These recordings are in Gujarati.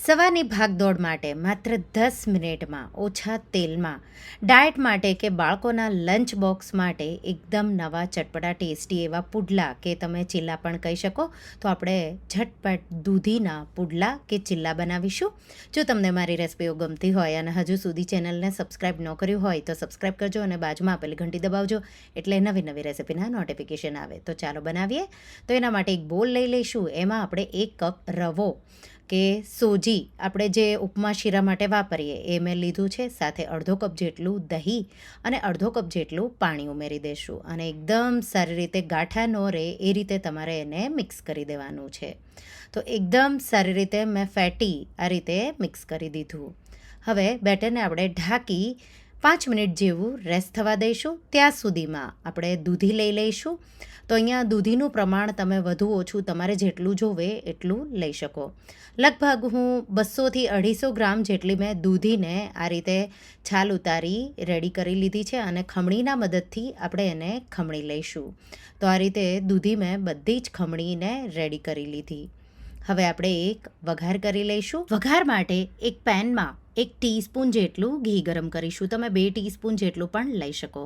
સવારની ભાગદોડ માટે માત્ર દસ મિનિટમાં ઓછા તેલમાં, ડાયટ માટે કે બાળકોના લંચ બોક્સ માટે એકદમ નવા ચટપટા, ટેસ્ટી એવા પુડલા કે તમે ચીલા પણ કહી શકો. તો આપણે ઝટપટ દૂધીના પુડલા કે ચીલા બનાવીશું. જો તમને મારી રેસિપીઓ ગમતી હોય અને હજુ સુધી ચેનલને સબસ્ક્રાઈબ ન કર્યું હોય તો સબસ્ક્રાઈબ કરજો અને બાજુમાં આપેલી ઘંટી દબાવજો એટલે નવી નવી રેસિપીના નોટિફિકેશન આવે. તો ચાલો બનાવીએ. તો એના માટે એક બોલ લઈ લઈશું. એમાં આપણે એક કપ રવો. કે સોજી આપણે જે ઉપમા શીરા માટે વાપરીએ, એ મેં લીધું છે. સાથે અડધો કપ જેટલું દહીં અને અડધો કપ જેટલું પાણી ઉમેરી દઈશું અને એકદમ સારી રીતે ગાંઠા ન રહે એ રીતે તમારે એને મિક્સ કરી દેવાનું છે. તો એકદમ સારી રીતે મેં ફેટી આ રીતે મિક્સ કરી દીધું. હવે બેટરને આપણે ઢાંકી પાંચ મિનિટ જેવું રેસ્ટ થવા દઈશું. ત્યાં સુધીમાં આપણે દૂધી લઈ લઈશું. તો અહીંયા દૂધીનું પ્રમાણ તમે વધુ ઓછું તમારે જેટલું જોવે એટલું લઈ શકો. લગભગ હું બસોથી અઢીસો ગ્રામ જેટલી મેં દૂધીને આ રીતે છાલ ઉતારી રેડી કરી લીધી છે અને ખમણીના મદદથી આપણે એને ખમણી લઈશું. તો આ રીતે દૂધી મેં બધી જ ખમણીને રેડી કરી લીધી. હવે આપણે એક વઘાર કરી લઈશું. વઘાર માટે એક પેનમાં એક ટીસ્પૂન જેટલું ઘી ગરમ કરીશું. તમે બે ટીસ્પૂન જેટલું પણ લઈ શકો.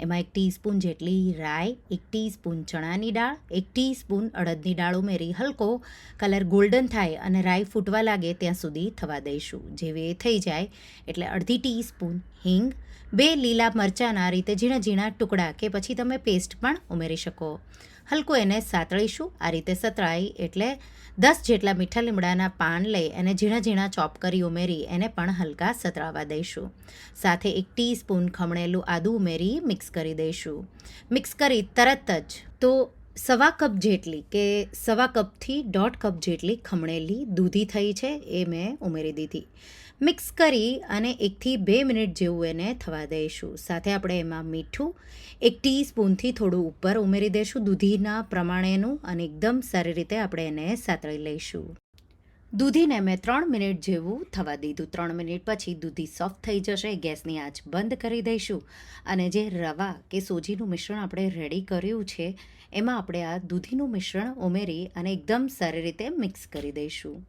એમાં એક ટીસ્પૂન જેટલી રાઈ, એક ટીસ્પૂન ચણાની દાળ, એક ટીસ્પૂન અડદની દાળ ઉમેરી હલકો કલર ગોલ્ડન થાય અને રાઈ ફૂટવા લાગે ત્યાં સુધી થવા દઈશું. જેવી એ થઈ જાય એટલે અડધી ટીસ્પૂન હિંગ, બે લીલા મરચાંના રીતે ઝીણા ઝીણા ટુકડા કે પછી તમે પેસ્ટ પણ ઉમેરી શકો. હલકું એને સાતળીશું. આ રીતે સતળાઈ એટલે દસ જેટલા મીઠા લીમડાના પાન લઈ અને ઝીણા ઝીણા ચોપ કરી ઉમેરી એને પણ હલકા સતળાવા દઈશું. સાથે એક ટીસ્પૂન ખમણેલું આદું ઉમેરી મિક્સ કરી દઈશું. મિક્સ કરી તરત જ તો સવા કપ જેટલી કે સવા કપથી દોઢ કપ જેટલી ખમણેલી દૂધી થઈ છે એ મેં ઉમેરી દીધી. મિક્સ કરી અને એકથી બે મિનિટ જેવું એને થવા દઈશું. સાથે આપણે એમાં મીઠું, એક ટીસ્પૂનથી થોડું ઉપર ઉમેરી દઈશું દૂધીના પ્રમાણેનું અને એકદમ સારી રીતે આપણે એને સાતળી લઈશું. દૂધીને મેં ત્રણ મિનિટ જેવું થવા દીધું. ત્રણ મિનિટ પછી દૂધી સોફ્ટ થઈ જશે, ગેસની આંચ બંધ કરી દઈશું અને જે રવા કે સોજીનું મિશ્રણ આપણે રેડી કર્યું છે, એમાં આપણે આ દૂધીનું મિશ્રણ ઉમેરી અને એકદમ સારી રીતે મિક્સ કરી દઈશું.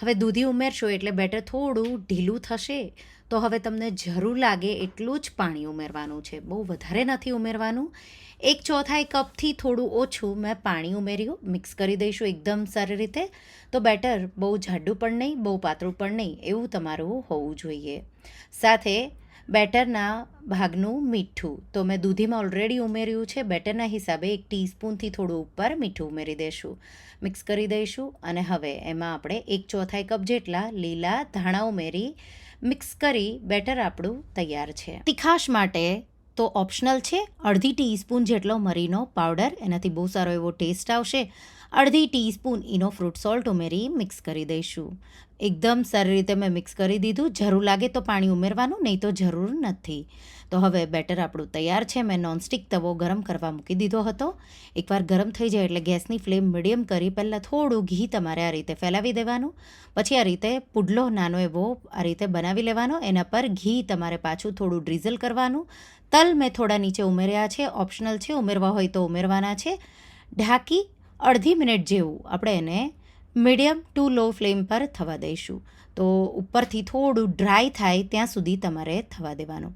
હવે દૂધી ઉમેરશો એટલે બેટર થોડું ઢીલું થશે. તો હવે તમને જરૂર લાગે એટલું જ પાણી ઉમેરવાનું છે. બહુ વધારે નથી ઉમેરવાનું. એક ચોથાઈ કપથી થોડું ઓછું મેં પાણી ઉમેર્યું, મિક્સ કરી દઈશું એકદમ સારી રીતે. તો બેટર, બહુ જાડું પણ નહીં, બહુ પાતળું પણ નહીં, એવું તમારું હોવું જોઈએ. સાથે બેટરના ભાગનું મીઠું. તો મેં દૂધીમાં ઓલરેડી ઉમેર્યું છે. બેટરના હિસાબે એક ટીસ્પૂનથી થોડું ઉપર મીઠું ઉમેરી દઈશું. મિક્સ કરી દઈશું અને હવે એમાં આપણે એક ચોથાઈ કપ જેટલા લીલા ધાણા ઉમેરી મિક્સ કરી બેટર આપણું તૈયાર છે. તીખાશ માટે તો ઓપ્શનલ છે અડધી ટીસ્પૂન જેટલો મરીનો પાવડર, એનાથી બહુ સારો એવો ટેસ્ટ આવશે. અડધી ટીસ્પૂન ઇનો ફ્રૂટ સોલ્ટ ઉમેરી મિક્સ કરી દઈશું. એકદમ સારી રીતે મેં મિક્સ કરી દીધું. જરૂર લાગે તો પાણી ઉમેરવાનું, નહીં તો જરૂર નથી. તો હવે બેટર આપણું તૈયાર છે. મેં નોનસ્ટિક તવો ગરમ કરવા મૂકી દીધો હતો. એકવાર ગરમ થઈ જાય એટલે ગેસની ફ્લેમ મીડિયમ કરી પહેલાં થોડું ઘી તમારે આ રીતે ફેલાવી દેવાનું. પછી આ રીતે પુડલો નાનો એવો આ રીતે બનાવી લેવાનો. એના પર ઘી તમારે પાછું થોડું ડ્રીઝલ કરવાનું. તલ મેં થોડા નીચે ઉમેર્યા છે. ઓપ્શનલ છે. ઉમેરવા હોય તો ઉમેરવાના છે. ઢાંકી અડધી મિનિટ જેવું આપણે એને મીડિયમ ટુ લો ફ્લેમ પર થવા દઈશું. તો ઉપરથી થોડું ડ્રાય થાય ત્યાં સુધી તમારે થવા દેવાનું.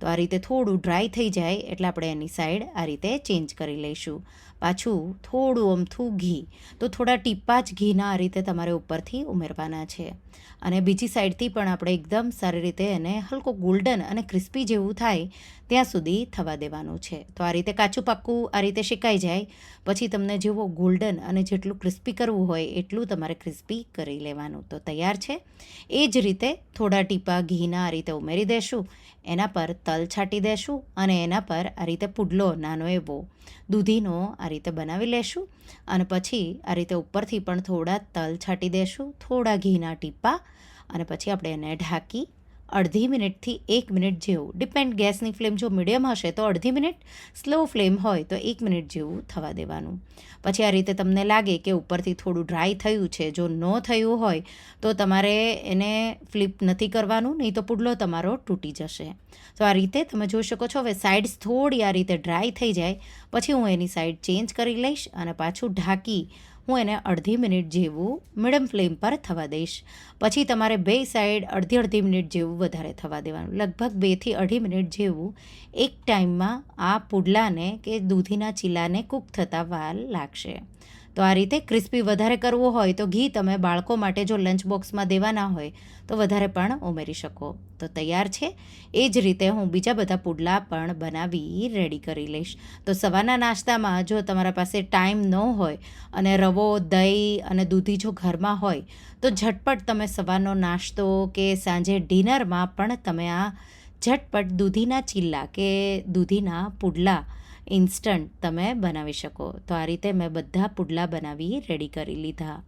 તો આ રીતે થોડું ડ્રાય થઈ જાય એટલે આપણે એની સાઈડ આ રીતે ચેન્જ કરી લઈશું. પાછું થોડું અમથું ઘી. તો થોડા ટીપા જ ઘીના આ રીતે તમારે ઉપરથી ઉમેરવાના છે. અને બીજી સાઈડથી પણ આપણે એકદમ સારી રીતે એને હલકો ગોલ્ડન અને ક્રિસ્પી જેવું થાય ત્યાં સુધી થવા દેવાનું છે. તો આ રીતે કાચું પાક્કું આ રીતે શેકાઈ જાય. પછી તમને જેવો ગોલ્ડન અને જેટલું ક્રિસ્પી કરવું હોય એટલું તમારે ક્રિસ્પી કરી લેવાનું. તો તૈયાર છે? એ જ રીતે થોડા ટીપા ઘીના આ રીતે ઉમેરી દેશું. એના પર તલ છાંટી દેશું અને એના પર આ રીતે પુડલો નાનો એવો દૂધીનો આ રીતે બનાવી લેશું અને પછી આ રીતે ઉપરથી પણ થોડા તલ છાંટી દેશું, થોડા ઘીના ટીપા અને પછી આપણે એને ઢાંકી અડધી મિનિટથી એક મિનિટ જેવું. ડિપેન્ડ ગેસની ફ્લેમ જો મીડિયમ હશે તો અડધી મિનિટ સ્લો ફ્લેમ હોય તો એક મિનિટ જેવું થવા દેવાનું. પછી આ રીતે તમને લાગે કે ઉપરથી થોડું ડ્રાય થયું છે, જો ન થયું હોય તો તમારે એને ફ્લિપ નથી કરવાનું, નહીં તો પુડલો તમારો તૂટી જશે. તો આ રીતે તમે જોઈ શકો છો, હવે સાઇડ્સ થોડી આ રીતે ડ્રાય થઈ જાય. પછી હું એની સાઇડ ચેન્જ કરી લઈશ અને પાછું ઢાંકી હું એને અડધી મિનિટ જેવું મીડિયમ ફ્લેમ પર થવા દઈશ. પછી તમારે બે સાઈડ અડધી અડધી મિનિટ જેવું વધારે થવા દેવાનું. લગભગ બેથી અઢી મિનિટ જેવું એક ટાઈમમાં આ પુડલાને કે દૂધીના ચીલાને કૂક થતાં વાર લાગશે. તો આ રીતે ક્રિસ્પી વધારે કરવું હોય તો ઘી તમે બાળકો માટે જો લંચ બોક્સમાં દેવાના હોય તો વધારે પણ ઉમેરી શકો. તો તૈયાર છે? એ જ રીતે હું બીજા બધા પુડલા પણ બનાવી રેડી કરી લઈશ. તો સવારના નાસ્તામાં જો તમારા પાસે ટાઈમ ન હોય અને રવો, દહીં અને દૂધી જો ઘરમાં હોય, તો ઝટપટ તમે સવારનો નાસ્તો કે સાંજે ડિનરમાં પણ તમે આ ઝટપટ દૂધીના ચીલા કે દૂધીના પુડલા ઇન્સ્ટન્ટ તમે બનાવી શકો. તો આ રીતે મેં બધા પુડલા બનાવી રેડી કરી લીધા.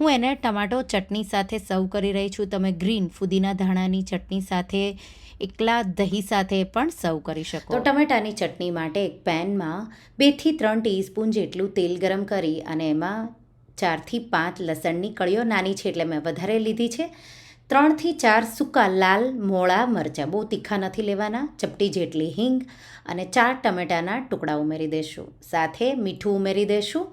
હું એને ટમાટો ચટણી સાથે સર્વ કરી રહી છું. તમે ગ્રીન ફુદીના ધાણાની ચટણી સાથે, એકલા દહીં સાથે પણ સર્વ કરી શકો. તો ટમેટાની ચટણી માટે એક પેનમાં બેથી ત્રણ ટીસ્પૂન જેટલું તેલ ગરમ કરી અને એમાં ચારથી પાંચ લસણની કળીઓ નાની છે એટલે મેં વધારે લીધી છે. ત્રણથી ચાર સૂકા લાલ, મોળા મરચાં બહુ તીખા નથી લેવાના, ચપટી જેટલી હિંગ અને ચાર ટમેટાના ટુકડા ઉમેરી દઈશું સાથે મીઠું ઉમેરી દઈશું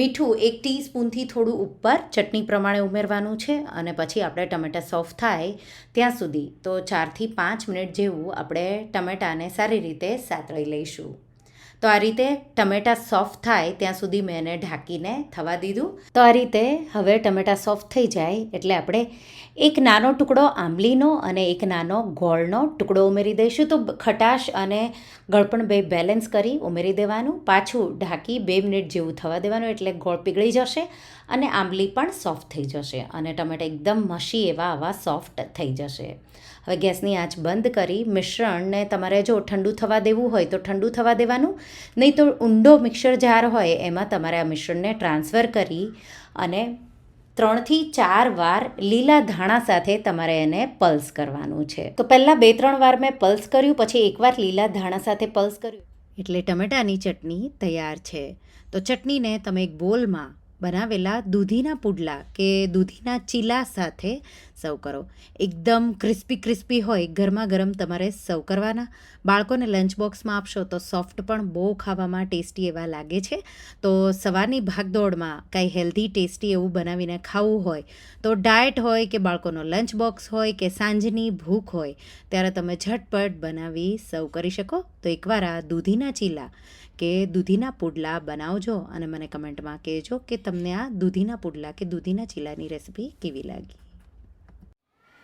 મીઠું એક ટીસ્પૂનથી થોડું ઉપર ચટણી પ્રમાણે ઉમેરવાનું છે અને પછી આપણે ટમેટાં સોફ્ટ થાય ત્યાં સુધી. તો ચારથી પાંચ મિનિટ જેવું આપણે ટમેટાને સારી રીતે સાતળી લઈશું. તો આ રીતે ટમેટાં સોફ્ટ થાય ત્યાં સુધી મેં એને ઢાંકીને થવા દીધું. તો આ રીતે હવે ટમેટાં સોફ્ટ થઈ જાય એટલે આપણે એક નાનો ટુકડો આંબલીનો અને એક નાનો ગોળનો ટુકડો ઉમેરી દઈશું. તો ખટાશ અને ગળપણ બે બેલેન્સ કરી ઉમેરી દેવાનું. પાછું ઢાંકી બે મિનિટ જેવું થવા દેવાનું એટલે ગોળ પીગળી જશે અને આંબલી પણ સોફ્ટ થઈ જશે અને ટમેટા એકદમ મસી એવા આવા સોફ્ટ થઈ જશે. હવે ગેસની આંચ બંધ કરી મિશ્રણને તમારે જો ઠંડુ થવા દેવું હોય તો ઠંડુ થવા દેવાનું. નહીં તો ઊંડો મિક્સર જાર હોય એમાં તમારે આ મિશ્રણને ટ્રાન્સફર કરી અને ત્રણથી ચાર વાર લીલા ધાણા સાથે તમારે એને પલ્સ કરવાનું છે. તો પહેલાં બે ત્રણ વાર મેં પલ્સ કર્યું, પછી એકવાર લીલા ધાણા સાથે પલ્સ કર્યું. એટલે ટમેટાની ચટણી તૈયાર છે. તો ચટણીને તમે એક બોલમાં બનાવેલા દૂધીના પુડલા કે દૂધીના ચીલા સાથે સર્વ કરો. એકદમ ક્રિસ્પી ક્રિસ્પી હોય, ગરમા ગરમ તમારે સર્વ કરવાના. બાળકોને લંચ બોક્સમાં આપશો તો સોફ્ટ પણ બહુ ખાવામાં ટેસ્ટી એવા લાગે છે. તો સવારની ભાગદોડમાં કાંઈ હેલ્ધી, ટેસ્ટી એવું બનાવીને ખાવું હોય, તો ડાયટ હોય કે બાળકોનો લંચ બોક્સ હોય કે સાંજની ભૂખ હોય, ત્યારે તમે ઝટપટ બનાવી સર્વ કરી શકો. તો એકવાર આ દૂધીના ચીલા કે દૂધીના પુડલા બનાવજો અને મને કમેન્ટમાં કહેજો કે તમને આ દૂધીના પુડલા કે દૂધીના ચીલાની રેસીપી કેવી લાગી.